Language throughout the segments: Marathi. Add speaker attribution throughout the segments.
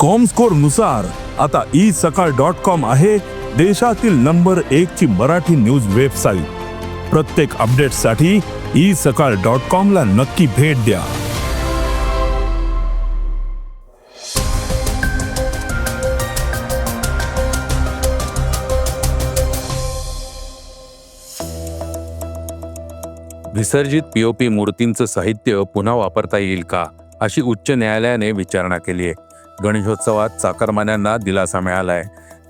Speaker 1: कॉमस्कोरनुसार आता ई सकाळ डॉट कॉम आहे देशातील नंबर एक ची मराठी न्यूज वेबसाईट प्रत्येक अपडेटसाठी ई सकाळ डॉट कॉम ला नक्की भेट द्या.
Speaker 2: विसर्जित पीओपी मूर्तींचं साहित्य पुन्हा वापरता येईल का अशी उच्च न्यायालयाने विचारणा केली आहे. गणेशोत्सवात चाकरमान्यांना दिलासा मिळालाय.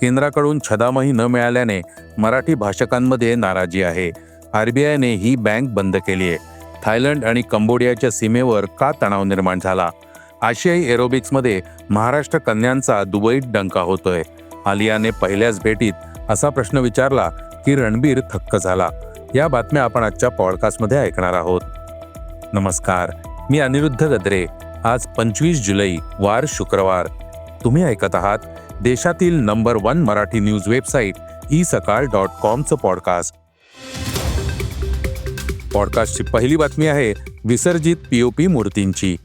Speaker 2: केंद्राकडून छदामही न मिळाल्याने मराठी भाषकांमध्ये नाराजी आहे. आरबीआयने ही बँक बंद केली आहे. थायलंड आणि कंबोडियाच्या सीमेवर का तणाव निर्माण झाला? आशियाई एरोबिक्समध्ये महाराष्ट्र कन्यांचा दुबईत डंका होतोय. आलियाने पहिल्याच भेटीत असा प्रश्न विचारला की रणबीर थक्क झाला. या बातम्या आपण आजच्या पॉडकास्टमध्ये ऐकणार आहोत. नमस्कार मी अनिरुद्ध गद्रे. आज पंचवीस जुलै वार शुक्रवार. तुम्ही ऐकत आहात देशातील number one Marathi news website E Sakal dot कॉमचं podcast. पॉडकास्टची पहिली बातमी आहे विसर्जित पीओपी मूर्तींची.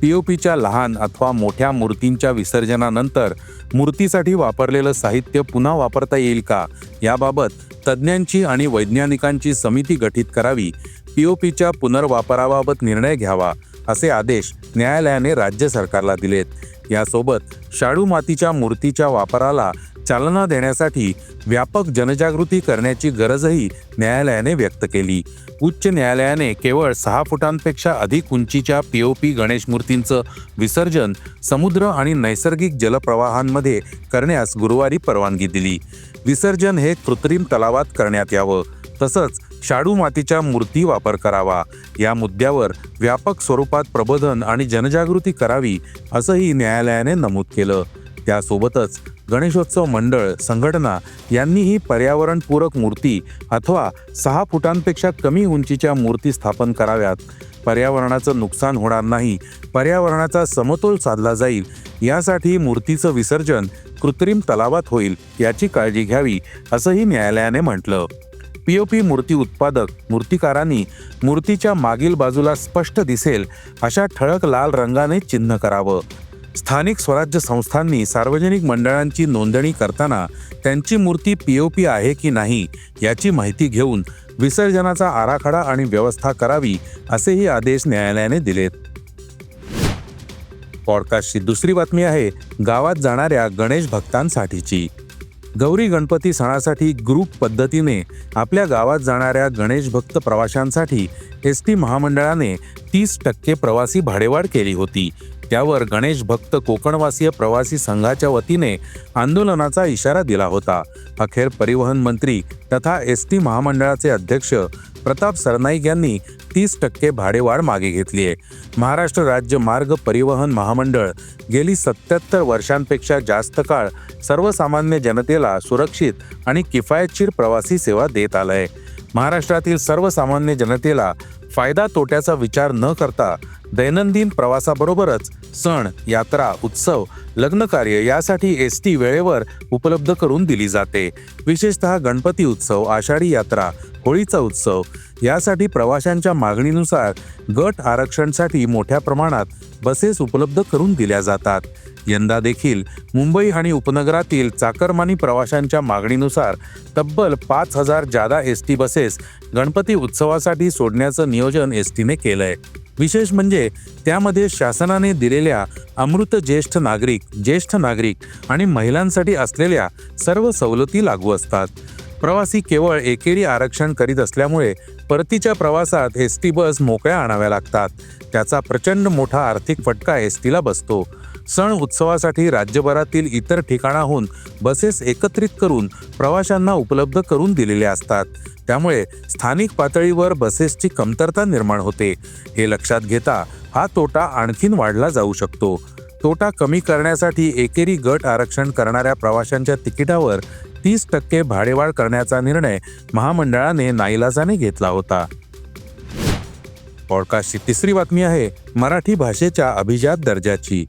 Speaker 2: पीओपीच्या लहान अथवा मोठ्या मूर्तींच्या विसर्जनानंतर मूर्तीसाठी वापरलेलं साहित्य पुन्हा वापरता येईल का? याबाबत तज्ज्ञांची आणि वैज्ञानिकांची समिती गठीत करावी. पीओपीच्या पुनर्वापराबाबत निर्णय घ्यावा. असे आदेश न्यायालयाने राज्य सरकारला दिलेत. यासोबत शाडू मातीच्या मूर्तीच्या वापराला चालना देण्यासाठी व्यापक जनजागृती करण्याची गरजही न्यायालयाने व्यक्त केली. उच्च न्यायालयाने केवळ सहा फुटांपेक्षा अधिक उंचीच्या पीओपी गणेश मूर्तींचं विसर्जन समुद्र आणि नैसर्गिक जलप्रवाहांमध्ये करण्यास गुरुवारी परवानगी दिली. विसर्जन हे कृत्रिम तलावात करण्यात यावं. तसंच शाडू मातीच्या मूर्ती वापर करावा. या मुद्द्यावर व्यापक स्वरूपात प्रबोधन आणि जनजागृती करावी असंही न्यायालयाने नमूद केलं. त्यासोबतच गणेशोत्सव मंडळ संघटना यांनीही पर्यावरणपूरक मूर्ती अथवा सहा फुटांपेक्षा कमी उंचीच्या मूर्ती स्थापन कराव्यात. पर्यावरणाचं नुकसान होणार नाही पर्यावरणाचा समतोल साधला जाईल यासाठी मूर्तीचं विसर्जन कृत्रिम तलावात होईल याची काळजी घ्यावी असंही न्यायालयाने म्हटलं. पीओपी मूर्ती उत्पादक मूर्तिकारांनी मूर्तीच्या मागील बाजूला स्पष्ट दिसेल अशा ठळक लाल रंगाने चिन्ह करावं. स्थानिक स्वराज्य संस्थांनी सार्वजनिक मंडळांची नोंदणी करताना त्यांची मूर्ती पीओपी आहे की नाही याची माहिती घेऊन विसर्जनाचा आराखडा आणि व्यवस्था करावी असेही आदेश न्यायालयाने दिलेत. पॉडकास्टची दुसरी बातमी आहे गावात जाणाऱ्या गणेश भक्तांसाठीची. गौरी गणपती सणासाठी ग्रुप पद्धतीने आपल्या गावात जाणाऱ्या गणेश भक्त प्रवाशांसाठी एस टी महामंडळाने तीस टक्के प्रवासी भाडेवाढ केली होती. त्यावर गणेश भक्त कोकणवासीय प्रवासी संघाच्या वतीने आंदोलनाचा इशारा दिला होता. अखेर परिवहन मंत्री तथा एस टी महामंडळाचे अध्यक्ष प्रताप सरनाईक यांनी तीस टक्के भाडेवाढ मागे घेतली आहे. महाराष्ट्र राज्य मार्ग परिवहन महामंडळ गेली सत्याहत्तर वर्षांपेक्षा जास्त काळ सर्वसामान्य जनतेला सुरक्षित आणि किफायतशीर प्रवासी सेवा देत आलंय. महाराष्ट्रातील सर्वसामान्य जनतेला फायदा तोट्याचा विचार न करता दैनंदिन प्रवासाबरोबरच सण यात्रा उत्सव लग्नकार्य यासाठी एस टी वेळेवर उपलब्ध करून दिली जाते. विशेषतः गणपती उत्सव आषाढी यात्रा होळीचा उत्सव. यासाठी प्रवाशांच्या मागणीनुसार गट आरक्षणसाठी मोठ्या प्रमाणात बसेस उपलब्ध करून दिल्या जातात. यंदा देखील मुंबई आणि उपनगरातील चाकरमानी प्रवाशांच्या मागणीनुसार तब्बल पाच हजार जादा एस टी बसेस गणपती उत्सवासाठी सोडण्याचं नियोजन एस टीने केलंय. विशेष म्हणजे त्यामध्ये शासनाने दिलेल्या अमृत ज्येष्ठ नागरिक ज्येष्ठ नागरिक आणि महिलांसाठी असलेल्या सर्व सवलती लागू असतात. प्रवासी केवळ एकेरी आरक्षण करीत असल्यामुळे परतीच्या प्रवासात एस टी बस मोकळ्या आणाव्या लागतात. त्याचा प्रचंड मोठा आर्थिक फटका एस टीला बसतो. सण उत्सवासाठी राज्यभरातील इतर ठिकाणाहून बसेस एकत्रित करून प्रवाशांना उपलब्ध करून दिलेल्या असतात. त्यामुळे स्थानिक पातळीवर बसेसची कमतरता निर्माण होते. हे लक्षात घेता हा तोटा आणखीन वाढला जाऊ शकतो. तोटा कमी करण्यासाठी एकेरी गट आरक्षण करणाऱ्या प्रवाशांच्या तिकिटावर तीस टक्के भाडेवाढ करण्याचा निर्णय महामंडळाने नाईलाजाने घेतला होता. पॉडकास्टची तिसरी बातमी आहे मराठी भाषेच्या अभिजात दर्जाची.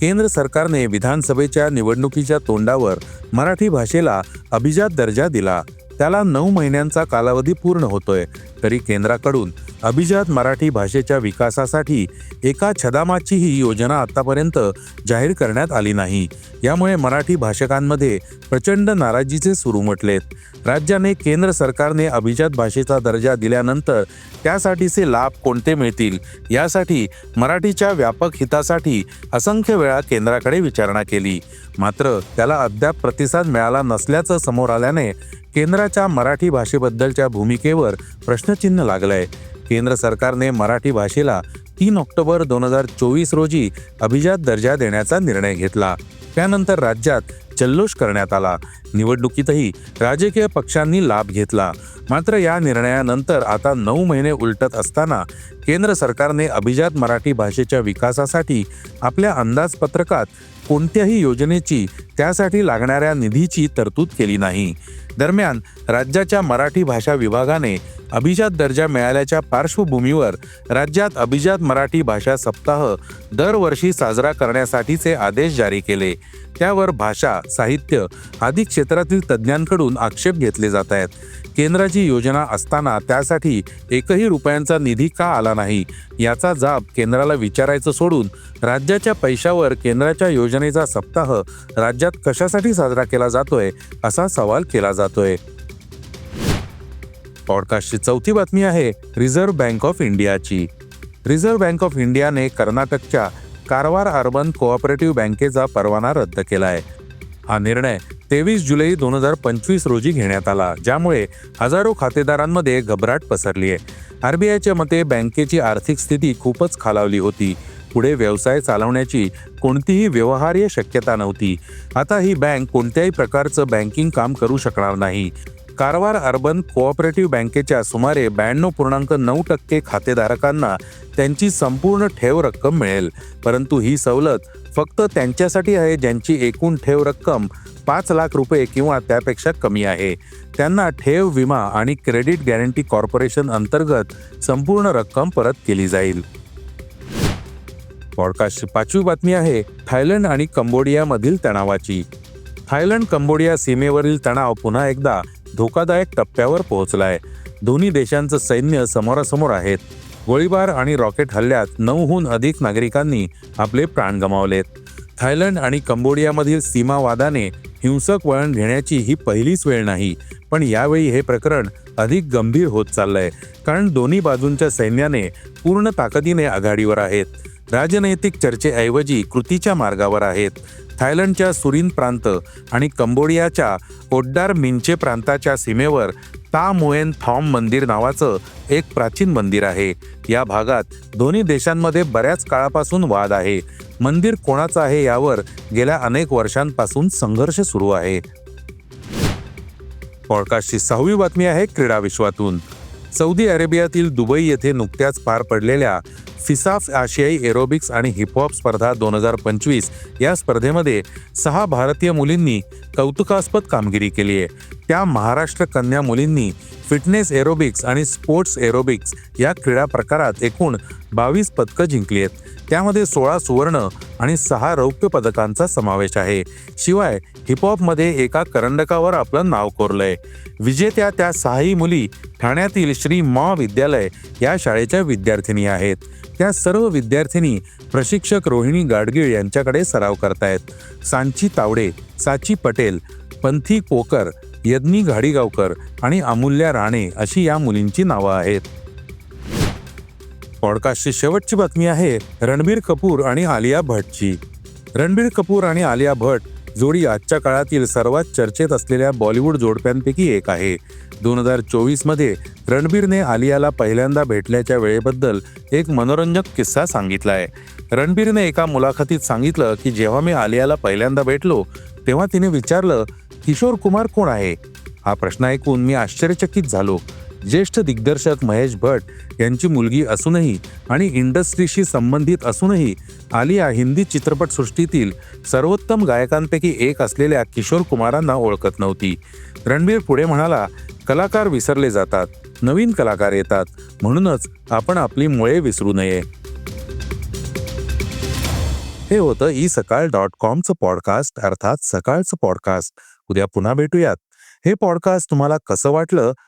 Speaker 2: केंद्र सरकारने विधानसभेच्या निवडणुकीच्या तोंडावर मराठी भाषेला अभिजात दर्जा दिला. त्याला नऊ महिन्यांचा कालावधी पूर्ण होतोय. तरी केंद्राकडून अभिजात मराठी भाषेच्या विकासासाठी एका छदामाची ही योजना आतापर्यंत जाहीर करण्यात आली नाही. यामुळे मराठी भाषकांमध्ये प्रचंड नाराजीचे सुरू म्हटलेत. राज्याने केंद्र सरकारने अभिजात भाषेचा दर्जा दिल्यानंतर त्यासाठीचे लाभ कोणते मिळतील? यासाठी मराठीच्या व्यापक हितासाठी असंख्य वेळा केंद्राकडे विचारणा केली. मात्र त्याला अद्याप प्रतिसाद मिळाला नसल्याचं समोर आल्याने केंद्राच्या मराठी भाषेबद्दलच्या भूमिकेवर प्रश्नचिन्ह लागलंय. केंद्र सरकारने मराठी भाषेला तीन ऑक्टोबर दोन हजार चोवीस रोजी अभिजात दर्जा देण्याचा निर्णय घेतला. त्यानंतर राज्यात जल्लोष करण्यात आला. निवडणुकीतही राजकीय पक्षांनी लाभ घेतला. मात्र या निर्णयानंतर आता नऊ महिने उलटत असताना केंद्र सरकारने अभिजात मराठी भाषेच्या विकासासाठी आपल्या अंदाजपत्रकात कोणत्याही योजनेची त्यासाठी लागणाऱ्या निधीची तरतूद केली नाही. दरम्यान राज्याच्या मराठी भाषा विभागाने अभिजात दर्जा मिळाल्याच्या पार्श्वभूमीवर राज्यात अभिजात मराठी भाषा सप्ताह दरवर्षी साजरा करण्यासाठीचे आदेश जारी केले. त्यावर भाषा साहित्य आदी क्षेत्रातील तज्ज्ञांकडून आक्षेप घेतले जात आहेत. केंद्राची योजना असताना त्यासाठी एकही रुपयांचा निधी का आला नाही? याचा जाब केंद्राला विचारायचं सोडून राज्याच्या पैशावर केंद्राच्या योजनेचा सप्ताह राज्यात कशासाठी साजरा केला जातोय असा सवाल केला जातोय. पॉडकास्टची चौथी बातमी आहे Reserve Bank of India. Reserve Bank of इंडियाने कर्नाटकच्या कारवार अर्बन कोऑपरेटिव्ह बँकेचा परवाना रद्द केला आहे हा निर्णय तेवीस जुलै दोन हजार पंचवीस रोजी घेण्यात आला ज्यामुळे हजारो खातेदारांमध्ये घबराट पसरली आहे आरबीआयच्या मते बँकेची आर्थिक स्थिती खूपच खालावली होती. पुढे व्यवसाय चालवण्याची कोणतीही व्यवहार्य शक्यता नव्हती. आता ही बँक कोणत्याही प्रकारचं बँकिंग काम करू शकणार नाही. कारवार अर्बन कोऑपरेटिव्ह बँकेच्या सुमारे ब्याण्णव पूर्णांक नऊ टक्के खातेधारकांना त्यांची संपूर्ण ठेव रक्कम मिळेल. परंतु ही सवलत फक्त त्यांच्यासाठी आहे ज्यांची एकूण ठेव रक्कम पाच लाख रुपये किंवा त्यापेक्षा कमी आहे. त्यांना ठेव विमा आणि क्रेडिट गॅरंटी कॉर्पोरेशन अंतर्गत संपूर्ण रक्कम परत केली जाईल. पॉडकास्टची पाचवी बातमी आहे थायलंड आणि कंबोडियामधील तणावाची. थायलंड कंबोडिया सीमेवरील तणाव पुन्हा एकदा धोकादायक टप्प्यावर पोहोचलाय. दोन्ही देशांचं सैन्य समोरासमोर आहेत. गोळीबार आणि रॉकेट हल्ल्यात नऊहून अधिक नागरिकांनी आपले प्राण गमावलेत. थायलंड आणि कंबोडियामधील सीमावादाने हिंसक वळण घेण्याची ही पहिलीच वेळ नाही पण यावेळी हे प्रकरण अधिक गंभीर होत चाललंय कारण दोन्ही बाजूंच्या सैन्याने पूर्ण ताकदीने आघाडीवर आहेत. राजनैतिक चर्चेऐवजी कृतीच्या मार्गावर आहेत. थायलंडच्या सुरीन प्रांत आणि कंबोडियाच्या ओड्डार मिंचे प्रांताच्या सीमेवर ता मुएन थॉम मंदिर नावाचं एक प्राचीन मंदिर आहे. या भागात दोन्ही देशांमध्ये बऱ्याच काळापासून वाद आहे. मंदिर कोणाचं आहे यावर गेल्या अनेक वर्षांपासून संघर्ष सुरू आहे. पॉडकास्टची सहावी बातमी आहे क्रीडा विश्वातून. सौदी अरेबियातील दुबई येथे नुकत्याच पार पडलेल्या फिसाफ आशियाई एरोबिक्स आणि हिपहॉप स्पर्धा दोन हजार पंचवीस या स्पर्धेमध्ये सहा भारतीय मुलींनी कौतुकास्पद कामगिरी केली आहे. त्या महाराष्ट्र कन्या मुलींनी फिटनेस एरोबिक्स आणि स्पोर्ट्स एरोबिक्स या क्रीडा प्रकारात एकूण बावीस पदकं जिंकली आहेत. त्यामध्ये सोळा सुवर्ण आणि सहा रौप्य पदकांचा समावेश आहे. शिवाय हिपहॉपमध्ये एका करंडकावर आपलं नाव कोरलंय. विजेत्या त्या सहाही मुली ठाण्यातील श्री मॉ विद्यालय या शाळेच्या विद्यार्थिनी आहेत. त्या सर्व विद्यार्थिनी प्रशिक्षक रोहिणी गाडगीळ यांच्याकडे सराव करतायत. सांची तावडे साची पटेल पंथी कोकर यज्ञी घाडीगावकर आणि अमूल्या राणे अशी या मुलींची नावं आहेत. पॉडकास्टची शेवटची बातमी आहे रणबीर कपूर आणि आलिया भट्टची रणबीर कपूर आणि आलिया भट्ट जोडी आजच्या काळातील सर्वात चर्चेत असलेल्या बॉलिवूड जोडप्यांपैकी एक आहे. दोन हजार चोवीसमध्ये रणबीरने आलियाला पहिल्यांदा भेटल्याच्या वेळेबद्दल एक मनोरंजक किस्सा सांगितला आहे रणबीरने एका मुलाखतीत सांगितलं की जेव्हा मी आलियाला पहिल्यांदा भेटलो तेव्हा तिने विचारलं किशोर कुमार कोण आहे? हा प्रश्न ऐकून मी आश्चर्यचकित झालो. ज्येष्ठ दिग्दर्शक महेश भट यांची मुलगी असूनही आणि इंडस्ट्रीशी संबंधित असूनही आलिया हिंदी चित्रपटसृष्टीतील सर्वोत्तम गायकांपैकी एक असलेल्या किशोर कुमारांना ओळखत नव्हती. रणबीर पुढे म्हणाला कलाकार विसरले जातात नवीन कलाकार येतात म्हणूनच आपण आपली मुळे विसरू नये. हे होतं ई सकाळ डॉट कॉमचं पॉडकास्ट अर्थात सकाळचं पॉडकास्ट. उद्या पुन्हा भेटूयात. हे पॉडकास्ट तुम्हाला कसं वाटलं